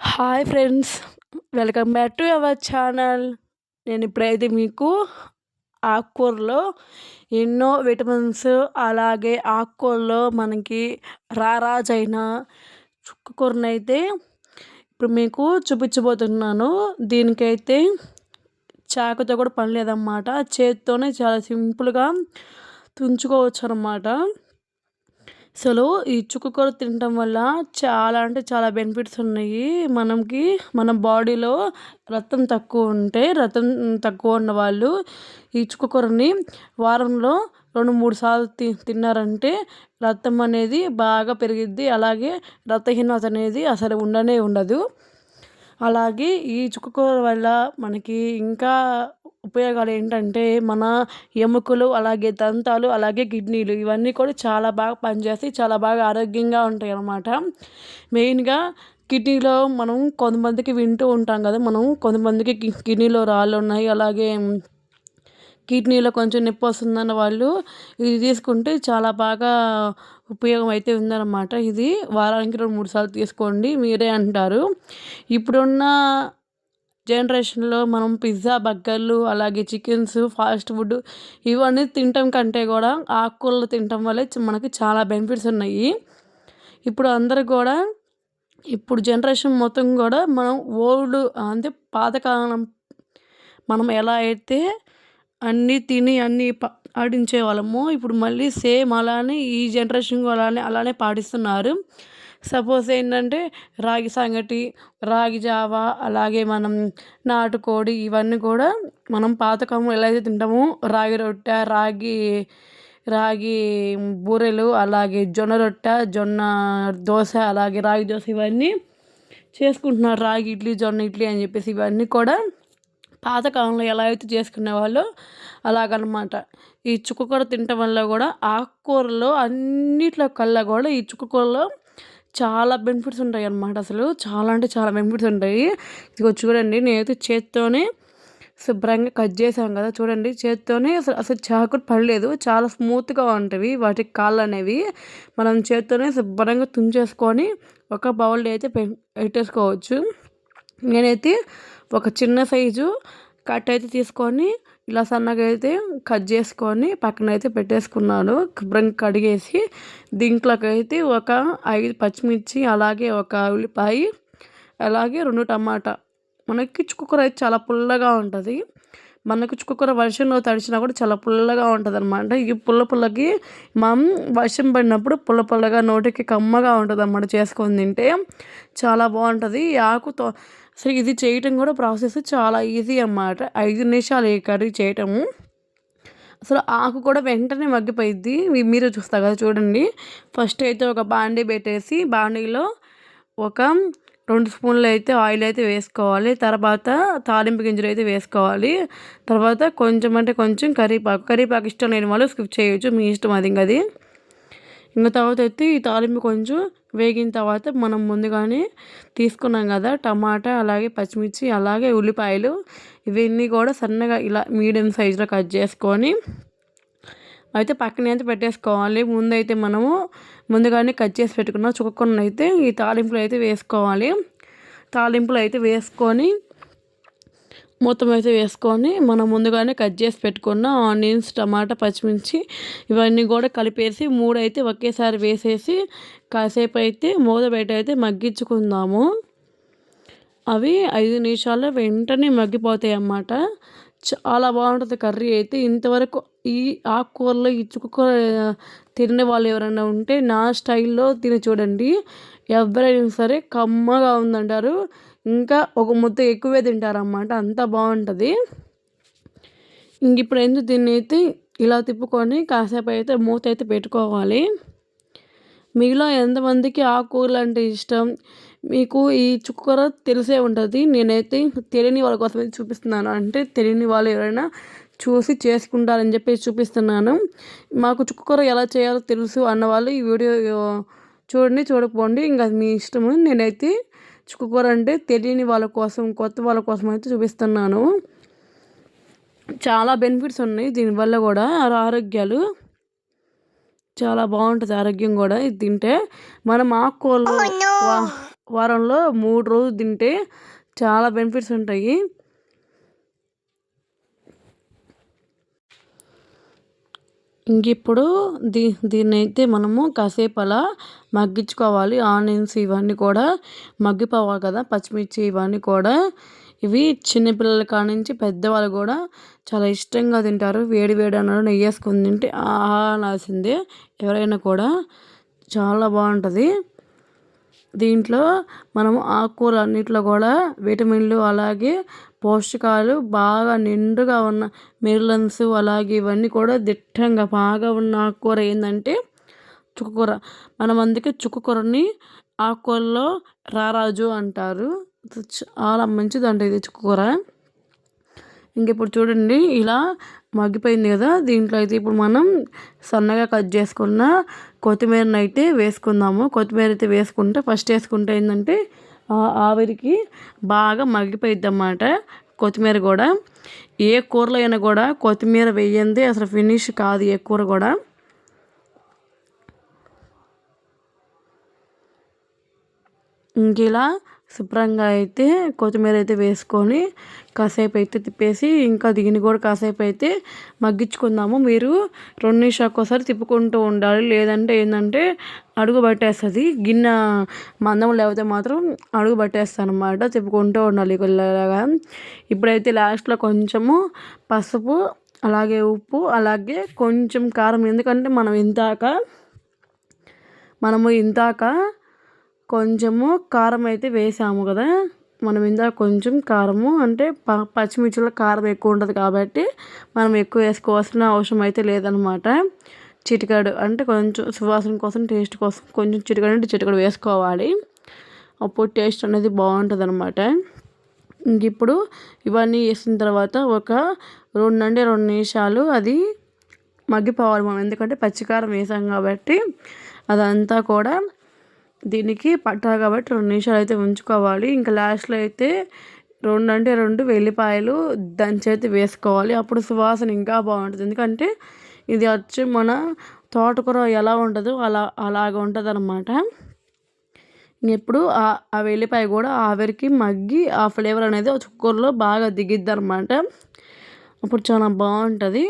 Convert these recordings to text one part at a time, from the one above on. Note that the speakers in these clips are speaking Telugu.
Hi friends welcome back to our channel. నేను ఇప్పుడైతే మీకు ఆకుకూరలో ఎన్నో విటమిన్స్ అలాగే ఆకుకూరలో మనకి రారాజైన చుక్కకూరనైతే ఇప్పుడు మీకు చూపించబోతున్నాను. దీనికైతే చాకుతో కూడా పని లేదన్నమాట. చేతితోనే చాలా సింపుల్గా తుంచుకోవచ్చు అన్నమాట అసలు ఈ చుక్కకూర తినటం వల్ల చాలా అంటే చాలా బెనిఫిట్స్ ఉన్నాయి. మనకి మన బాడీలో రక్తం తక్కువ ఉంటే రక్తం తక్కువ ఉన్న వాళ్ళు ఈ చుక్కకూరని వారంలో రెండు మూడు సార్లు తి తిన్నారంటే రక్తం అనేది బాగా పెరిగిద్ది. అలాగే రక్తహీనత అనేది అసలు ఉండనే ఉండదు. అలాగే ఈ చుక్కకూర వల్ల మనకి ఇంకా ఉపయోగాలు ఏంటంటే మన ఎముకలు అలాగే దంతాలు అలాగే కిడ్నీలు ఇవన్నీ కూడా చాలా బాగా పనిచేస్తాయి చాలా బాగా ఆరోగ్యంగా ఉంటాయి అన్నమాట. మెయిన్గా కిడ్నీలో మనం కొంతమందికి వింటూ ఉంటాం కదా మనం కొంతమందికి కిడ్నీలో రాళ్ళు ఉన్నాయి అలాగే కిడ్నీలో కొంచెం నొప్పి వస్తుందన్న వాళ్ళు ఇది తీసుకుంటే చాలా బాగా ఉపయోగం అయితే ఉందన్నమాట. ఇది వారానికి రెండు మూడు సార్లు తీసుకోండి మీరే అంటారు. ఇప్పుడున్న జనరేషన్లో మనం పిజ్జా బర్గర్లు అలాగే చికెన్స్ ఫాస్ట్ ఫుడ్ ఇవన్నీ తినటం కంటే కూడా ఆకుకూరలు తినటం వల్ల మనకి చాలా బెనిఫిట్స్ ఉన్నాయి. ఇప్పుడు అందరు కూడా ఇప్పుడు జనరేషన్ మొత్తం కూడా మనం ఓల్డ్ అంటే పాతకాలం మనం ఎలా అయితే అన్నీ తిని అన్నీ పాటించే వాళ్ళము ఇప్పుడు మళ్ళీ సేమ్ అలానే ఈ జనరేషన్ అలానే అలానే పాటిస్తున్నారు. సపోజ్ ఏంటంటే రాగి సంగటి రాగి జావా అలాగే మనం నాటుకోడి ఇవన్నీ కూడా మనం పాతకాలంలో ఎలా అయితే తింటామో రాగి రొట్టె రాగి రాగి బూరెలు అలాగే జొన్న రొట్టె జొన్న దోశ అలాగే రాగి దోశ ఇవన్నీ చేసుకుంటున్నారు. రాగి ఇడ్లీ జొన్న ఇడ్లీ అని చెప్పేసి ఇవన్నీ కూడా పాతకాలంలో ఎలా అయితే చేసుకునేవాళ్ళో అలాగనమాట. ఈ చుక్కకూర తినటం వల్ల కూడా ఆకుకూరలో అన్నిట్లో కల్లా కూడా ఈ చుక్కకూరలో చాలా బెనిఫిట్స్ ఉంటాయి అన్నమాట అసలు. చాలా అంటే చాలా బెనిఫిట్స్ ఉంటాయి. ఇదిగో చూడండి నేనైతే చేత్తోనే శుభ్రంగా కట్ చేసాం కదా. చూడండి చేత్తోనే అసలు అసలు చాకు పడలేదు. చాలా స్మూత్గా ఉంటుంది వాటి కాళ్ళు అనేవి. మనం చేత్తోనే శుభ్రంగా తుంచేసుకొని ఒక బౌల్ అయితే పెట్టేసుకోవచ్చు. నేనైతే ఒక చిన్న సైజు కట్ అయితే తీసుకొని ఇలా సన్నగా అయితే కట్ చేసుకొని పక్కన అయితే పెట్టేసుకున్నాను. శుభ్రంగా కడిగేసి దీంట్లోకి అయితే ఒక ఐదు పచ్చిమిర్చి అలాగే ఒక ఉల్లిపాయ అలాగే రెండు టమాటా. మనకి చుక్కకూర అయితే చాలా పుల్లగా ఉంటుంది. మనకు చుక్కకూర వర్షంలో తడిచినా కూడా చాలా పుల్లగా ఉంటుంది అనమాట ఈ పుల్ల పుల్లకి మనం వర్షం పడినప్పుడు పుల్ల పుల్లగా నోటికి కమ్మగా ఉంటుంది అన్నమాట చేసుకొని తింటే. చాలా బాగుంటుంది. ఈ ఆకుతో అసలు ఇది చేయటం కూడా ప్రాసెస్ చాలా ఈజీ అన్నమాట. ఐదు నిమిషాలు ఈ కర్రీ చేయటము. అసలు ఆకు కూడా వెంటనే మగ్గిపోయిద్ది. మీరు చూస్తారు కదా చూడండి. ఫస్ట్ అయితే ఒక బాండీ పెట్టేసి బాండీలో ఒక రెండు స్పూన్లు అయితే ఆయిల్ అయితే వేసుకోవాలి. తర్వాత తాలింపు గింజలు అయితే వేసుకోవాలి. తర్వాత కొంచెం అంటే కొంచెం కరీపాకు కరీపాకు ఇష్టం లేని వాళ్ళు స్కిప్ చేయొచ్చు. మీ ఇష్టం అది ఇంకా అది ఇంకా తర్వాత అయితే ఈ తాలింపు కొంచెం వేగిన తర్వాత మనం ముందుగానే తీసుకున్నాం కదా టమాటా అలాగే పచ్చిమిర్చి అలాగే ఉల్లిపాయలు. ఇవన్నీ కూడా సన్నగా ఇలా మీడియం సైజులో కట్ చేసుకొని అయితే పక్కన అయితే పెట్టేసుకోవాలి. ముందైతే మనము ముందుగానే కట్ చేసి పెట్టుకున్న. చుక్కకుండా అయితే ఈ తాలింపులు అయితే వేసుకోవాలి. తాలింపులు అయితే వేసుకొని మొత్తం అయితే వేసుకొని మనం ముందుగానే కట్ చేసి పెట్టుకున్న ఆనియన్స్ టమాటా పచ్చిమిర్చి ఇవన్నీ కూడా కలిపేసి మూడు అయితే ఒకేసారి వేసేసి కాసేపు అయితే మూత బయట అయితే మగ్గించుకుందాము. అవి ఐదు నిమిషాల్లో వెంటనే మగ్గిపోతాయి అన్నమాట చాలా బాగుంటుంది కర్రీ అయితే. ఇంతవరకు ఈ ఆకుకూరలో ఈ చుక్కకూర తినే వాళ్ళు ఎవరైనా ఉంటే నా స్టైల్లో తిని చూడండి. ఎవరైనా సరే కమ్మగా ఉందంటారు. ఇంకా ఒక ముద్ద ఎక్కువే తింటారన్నమాట. అంత బాగుంటుంది. ఇంక ఇప్పుడు ఎందుకు దీన్ని అయితే ఇలా తిప్పుకొని కాసేపు అయితే మూత అయితే పెట్టుకోవాలి. మీలో ఎంతమందికి ఆకుకూరలు అంటే ఇష్టం? మీకు ఈ చుక్కకూర తెలిసే ఉంటుంది. నేనైతే తెలియని వాళ్ళ కోసం చూపిస్తున్నాను. అంటే తెలియని వాళ్ళు ఎవరైనా చూసి చేసుకుంటారని చెప్పి చూపిస్తున్నాను. మాకు చుక్కకూర ఎలా చేయాలో తెలుసు అన్న వాళ్ళు ఈ వీడియో చూడండి చూడకపోండి. ఇంకా మీ ఇష్టము నేనైతే చుక్కకూర అంటే తెలియని వాళ్ళ కోసం కొత్త వాళ్ళ కోసం అయితే చూపిస్తున్నాను. చాలా బెనిఫిట్స్ ఉన్నాయి దీనివల్ల కూడా. ఆరోగ్యాలు. చాలా బాగుంటుంది ఆరోగ్యం కూడా ఇది తింటే. మనం ఆకుకూరలు వారంలో మూడు రోజులు తింటే చాలా బెనిఫిట్స్ ఉంటాయి. ఇంకిప్పుడు దీ దీ దీన్నైతే మనము కాసేపు అలా మగ్గించుకోవాలి. ఆనియన్స్ ఇవన్నీ కూడా మగ్గిపోవాలి కదా పచ్చిమిర్చి ఇవన్నీ కూడా. ఇవి చిన్నపిల్లల కాడ నుంచి పెద్దవాళ్ళు కూడా చాలా ఇష్టంగా తింటారు. వేడి వేడి అన్నారు నెయ్యి వేసుకొని తింటే ఆహా నాసిందే ఎవరైనా కూడా చాలా బాగుంటుంది. దీంట్లో మనం ఆకుకూర అన్నిట్లో కూడా విటమిన్లు అలాగే పోషకాలు బాగా నిండుగా ఉన్న మిర్లన్స్ అలాగే ఇవన్నీ కూడా దిట్టంగా బాగా ఉన్న ఆకుకూర ఏంటంటే చుక్కకూర. మనం అందుకే చుక్కకూరని ఆకుకూరలో రారాజు అంటారు. చాలా మంచిదంట ఇది చుక్కకూర. ఇంక ఇప్పుడు చూడండి ఇలా మగ్గిపోయింది కదా. దీంట్లో అయితే ఇప్పుడు మనం సన్నగా కట్ చేసుకున్న కొత్తిమీరని అయితే వేసుకుందాము. కొత్తిమీర అయితే వేసుకుంటే ఫస్ట్ వేసుకుంటే ఏంటంటే ఆవిరికి బాగా మగ్గిపోయిద్ది అన్నమాట కొత్తిమీర కూడా. ఏ కూరలో అయినా కూడా కొత్తిమీర వేయంది అసలు ఫినిష్ కాదు ఏ కూర కూడా. ఇంక ఇలా శుభ్రంగా అయితే కొత్తిమీర అయితే వేసుకొని కాసేపు అయితే తిప్పేసి ఇంకా దీన్ని కూడా కాసేపు అయితే మగ్గించుకుందాము. మీరు రెండు నిమిషాలకు ఒకసారి తిప్పుకుంటూ ఉండాలి. లేదంటే ఏంటంటే అడుగు పట్టేస్తుంది. గిన్నె మందం లేకపోతే మాత్రం అడుగు పట్టేస్తాను అనమాట తిప్పుకుంటూ ఉండాలి ఇలాగా. ఇప్పుడైతే లాస్ట్లో కొంచెము పసుపు అలాగే ఉప్పు అలాగే కొంచెం కారం. ఎందుకంటే మనం ఇంతాక మనము ఇంతాక కొంచెము కారం అయితే వేసాము కదా. మనం ఇందాక కొంచెం కారము అంటే ప పచ్చిమిర్చిలో కారం ఎక్కువ ఉంటుంది కాబట్టి మనం ఎక్కువ వేసుకోవాల్సిన అవసరం అయితే లేదనమాట చిటికాడు అంటే కొంచెం సువాసన కోసం టేస్ట్ కోసం కొంచెం చిటికాడు అంటే చిటికాడు వేసుకోవాలి. అప్పుడు టేస్ట్ అనేది బాగుంటుంది అనమాట ఇంక ఇప్పుడు ఇవన్నీ వేసిన తర్వాత ఒక రెండు నుండి రెండు నిమిషాలు అది మగ్గిపోవాలి మనం. ఎందుకంటే పచ్చికారం వేసాం కాబట్టి అదంతా కూడా దీనికి పట్టా కాబట్టి రెండు నిమిషాలు అయితే ఉంచుకోవాలి. ఇంకా లాస్ట్లో అయితే రెండు అంటే రెండు వెల్లిపాయలు దంచైతే వేసుకోవాలి. అప్పుడు సువాసన ఇంకా బాగుంటుంది. ఎందుకంటే ఇది వచ్చి మన తోటకూర ఎలా ఉంటుందో అలా అలాగ ఉంటుంది అనమాట ఎప్పుడు ఆ వెల్లిపాయ కూడా ఆవిరికి మగ్గి ఆ ఫ్లేవర్ అనేది చుక్కూరలో బాగా దిగిద్ది అనమాట అప్పుడు చాలా బాగుంటుంది.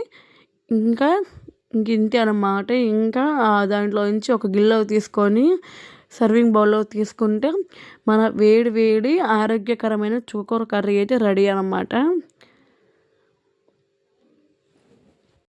ఇంకా ఇంక ఇంతే అనమాట ఇంకా దాంట్లో నుంచి ఒక గిన్నె తీసుకొని సర్వింగ్ బౌల్లో తీసుకుంటే మన వేడి వేడి ఆరోగ్యకరమైన చుక్కకూర కర్రీ అయితే రెడీ అనమాట